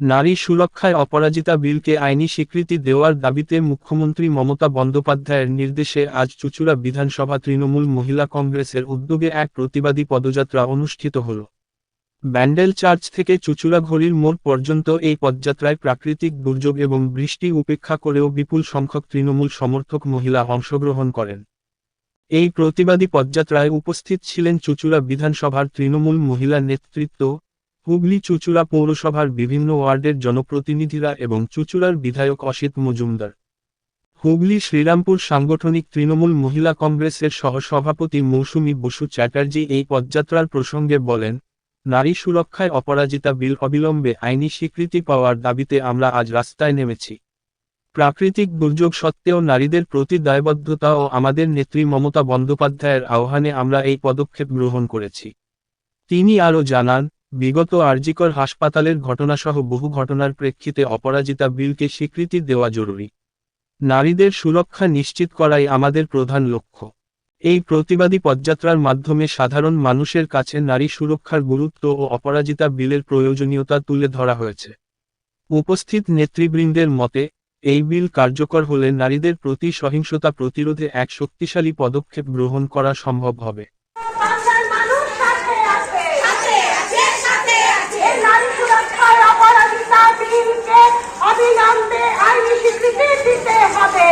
নারী সুরক্ষায় অপরাজিতা বিলকে আইনি স্বীকৃতি দেওয়ার দাবিতে মুখ্যমন্ত্রী মমতা বন্দ্যোপাধ্যায়ের নির্দেশে আজ চুচুড়া বিধানসভা তৃণমূল মহিলা কংগ্রেসের উদ্যোগে এক প্রতিবাদী পদযাত্রা অনুষ্ঠিত হল। ব্যান্ডেল চার্চ থেকে চুচুড়া ঘড়ির মোড় পর্যন্ত এই পদযাত্রায় প্রাকৃতিক দুর্যোগ এবং বৃষ্টি উপেক্ষা করেও বিপুল সংখ্যক তৃণমূল সমর্থক মহিলা অংশগ্রহণ করেন। এই প্রতিবাদী পদযাত্রায় উপস্থিত ছিলেন চুচুড়া বিধানসভার তৃণমূল মহিলা নেতৃত্ব হুগলি চুচুড়া পৌরসভার বিভিন্ন ওয়ার্ডের জনপ্রতিনিধিরা এবং চুচুড়ার বিধায়ক অসিত মজুমদার। হুগলি শ্রীরামপুর সাংগঠনিক তৃণমূল মহিলা কংগ্রেসের সহসভাপতি মৌসুমী বসু চ্যাটার্জি এই পদযাত্রার প্রসঙ্গে বলেন, নারী সুরক্ষায় অপরাজিতা বিল অবিলম্বে আইনি স্বীকৃতি পাওয়ার দাবিতে আমরা আজ রাস্তায় নেমেছি। প্রাকৃতিক দুর্যোগ সত্ত্বেও নারীদের প্রতি দায়বদ্ধতা ও আমাদের নেত্রী মমতা বন্দ্যোপাধ্যায়ের আহ্বানে আমরা এই পদক্ষেপ গ্রহণ করেছি। তিনি আরও জানান বিগত আরজিকর হাসপাতালের ঘটনাসহ বহু ঘটনার প্রেক্ষিতে অপরাজিতা বিলকে স্বীকৃতি দেওয়া জরুরি। নারীদের সুরক্ষা নিশ্চিত করাই আমাদের প্রধান লক্ষ্য। এই প্রতিবাদী পদযাত্রার মাধ্যমে সাধারণ মানুষের কাছে নারী সুরক্ষার গুরুত্ব ও অপরাজিতা বিলের প্রয়োজনীয়তা তুলে ধরা হয়েছে। উপস্থিত নেতৃবৃন্দের মতে, এই বিল কার্যকর হলে নারীদের প্রতি সহিংসতা প্রতিরোধে এক শক্তিশালী পদক্ষেপ গ্রহণ করা সম্ভব হবে বাংলার মানুষ সাথে আছে সাথে আছে সাথে আছে এই নারী সুরক্ষায় অপরাজিতা বিলকে অবিলম্বে আইনি স্বীকৃতি দিতে হবে।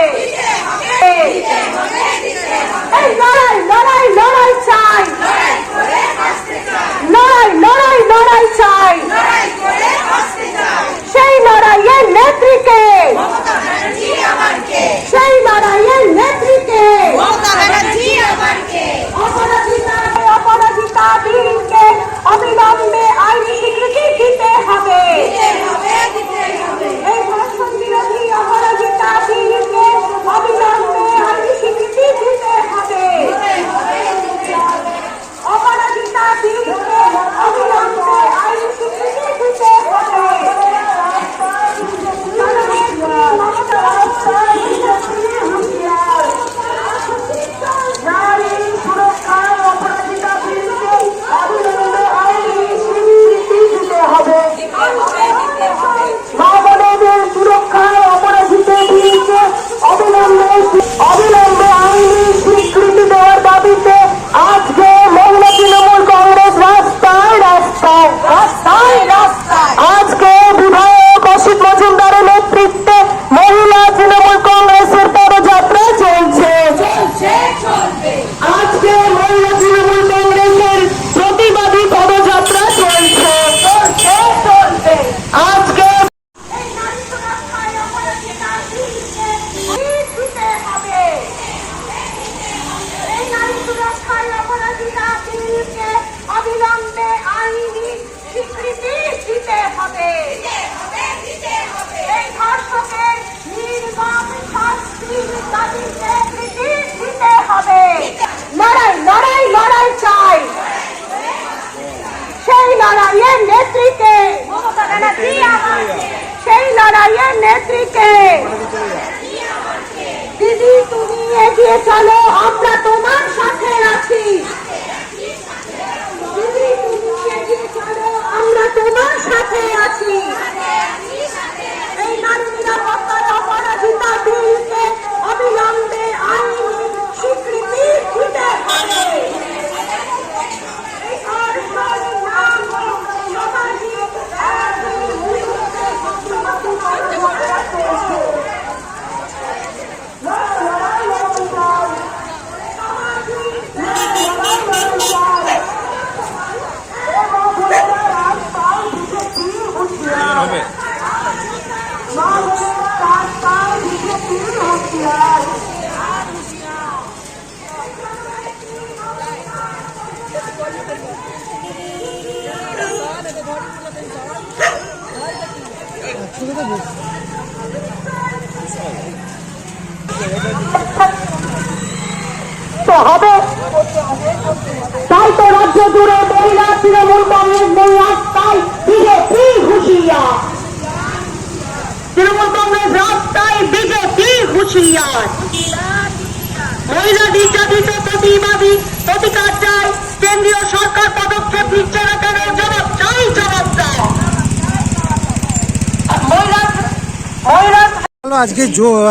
হবে। তাই তো রাজ্য জুড়ে মহিলা তৃণমূল কংগ্রেস নেই রাস্তায় বিজেপি হুঁশিয়ার। তৃণমূল কংগ্রেস রাস্তায় বিজেপি হুঁশিয়ার। মহিলা নির্যাতিত, প্রতিবাদী, প্রতিকার চাই। কেন্দ্রীয় সরকার পদক্ষেপ নিচ্ছে না কেন? জবাব চাই, জবাব দাও আর মহিলা মহিলা হলো আজকে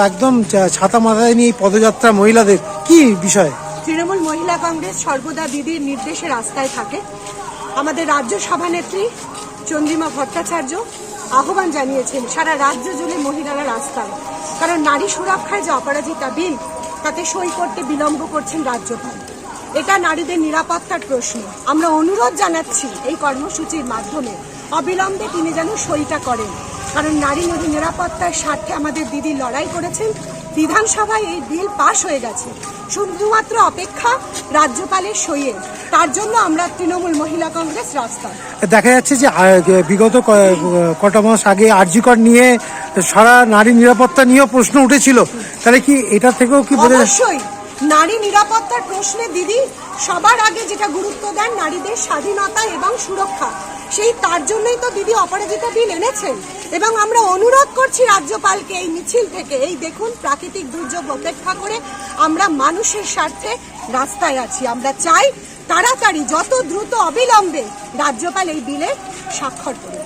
একদম ছাতা মাথায় নিয়ে পদযাত্রা মহিলাদের কি বিষয়? তৃণমূল মহিলা কংগ্রেস সর্বদা দিদির নির্দেশে রাস্তায় থাকে। আমাদের রাজ্য সভানেত্রী চন্দ্রিমা ভট্টাচার্য আহ্বান জানিয়েছেন, সারা রাজ্য জুড়ে মহিলারা রাস্তায়। কারণ নারী সুরক্ষায় যে অপরাজিতা বিল, তাতে সই করতে বিলম্ব করছেন রাজ্যপাল। এটা নারীদের নিরাপত্তার প্রশ্ন। আমরা অনুরোধ জানাচ্ছি এই কর্মসূচির মাধ্যমে অবিলম্বে তিনি যেন সইটা করেন। কারণ নারী নদী নিরাপত্তার স্বার্থে আমাদের দিদি লড়াই করেছেন। বিধানসভায় এই বিল পাশ হয়ে গেছে। শুধুমাত্র অপেক্ষা রাজ্যপালের সইয়ে। তার জন্য আমরা তৃণমূল মহিলা কংগ্রেস রাস্তা। দেখা যাচ্ছে যে বিগত কটা মাস আগে আরজিকর নিয়ে সারা নারী নিরাপত্তা নিয়েও প্রশ্ন উঠেছিল। তাহলে কি এটা থেকেও কি অবশ্যই। নারী নিরাপত্তার প্রশ্নে দিদি, সবার আগে যেটা গুরুত্ব দেন নারীদের স্বাধীনতা এবং সুরক্ষা, সেই তার জন্যই তো দিদি অপরাজিতা বিল এনেছেন। এবং আমরা অনুরোধ করছি রাজ্যপালকে এই মিছিল থেকে, এই দেখুন প্রাকৃতিক দুর্যোগ উপেক্ষা করে আমরা মানুষের স্বার্থে রাস্তায় আছি। আমরা চাই তাড়াতাড়ি, যত দ্রুত অবিলম্বে রাজ্যপাল এই বিলে স্বাক্ষর করুন।